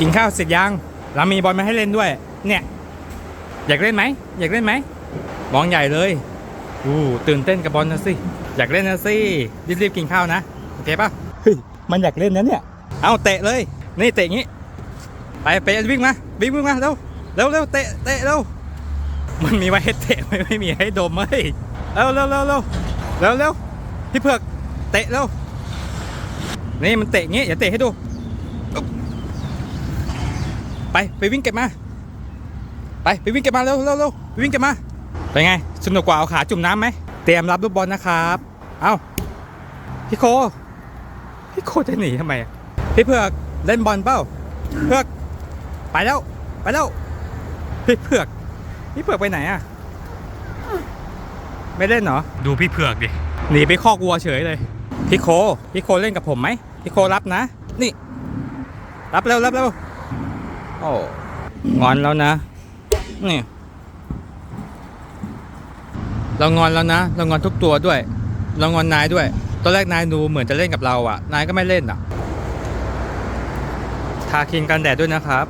กินข้าวเสร็จยังเรามีบอลมาให้เล่นด้วย เนี่ย อยากเล่นไหม อยากเล่นไหมมองใหญ่เลยอู้ตื่นเต้นกับบอลนะสิ อยากเล่นนะสิ รีบๆกินข้าวนะ โอเคป่ะเฮ้ย มันอยากเล่นนะเนี่ย เอาเตะเลย นี่เตะอย่างงี้ ไปไปวิ่งมา วิ่งวิ่งมาเร็ว เร็วเร็วเตะ เตะเร็ว มันมีไว้ให้เตะไม่ไม่มีให้ดมเฮ้ยเร็วเร็วเร็วเร็วเร็วเร็วพี่เผือก เตะเร็ว นี่มันเตะอย่างงี้ อย่าเตะให้ดู ไปไปวิ่งเก็บมา ไปไปวิ่งเก็บมาเร็วเร็วเร็วไปวิ่งเก็บมาเป็นไงสนุกกว่าเอาขาจุ่มน้ำไหมเตรียมรับลูกบอลนะครับ เอ้าพี่โคพี่โคจะหนีทำไมอะพี่เผือกเล่นบอลเปล่าเผือกไปแล้วไปแล้วพี่เผือกพี่เผือกไปไหนอะไม่เล่นเหรอดูพี่เผือกดิหนีไปคอกวัวเฉยเลยพี่โคพี่โคเล่นกับผมไหมพี่โครับนะ นี่ รับเร็วรับเร็ว โอ้งอนแล้วนะ นี่ เรางอนแล้วนะ เรางอนทุกตัวด้วย เรางอนนายด้วย ตอนแรกนายดูเหมือนจะเล่นกับเราอะนายก็ไม่เล่นอะทาครีมกันแดดด้วยนะครับ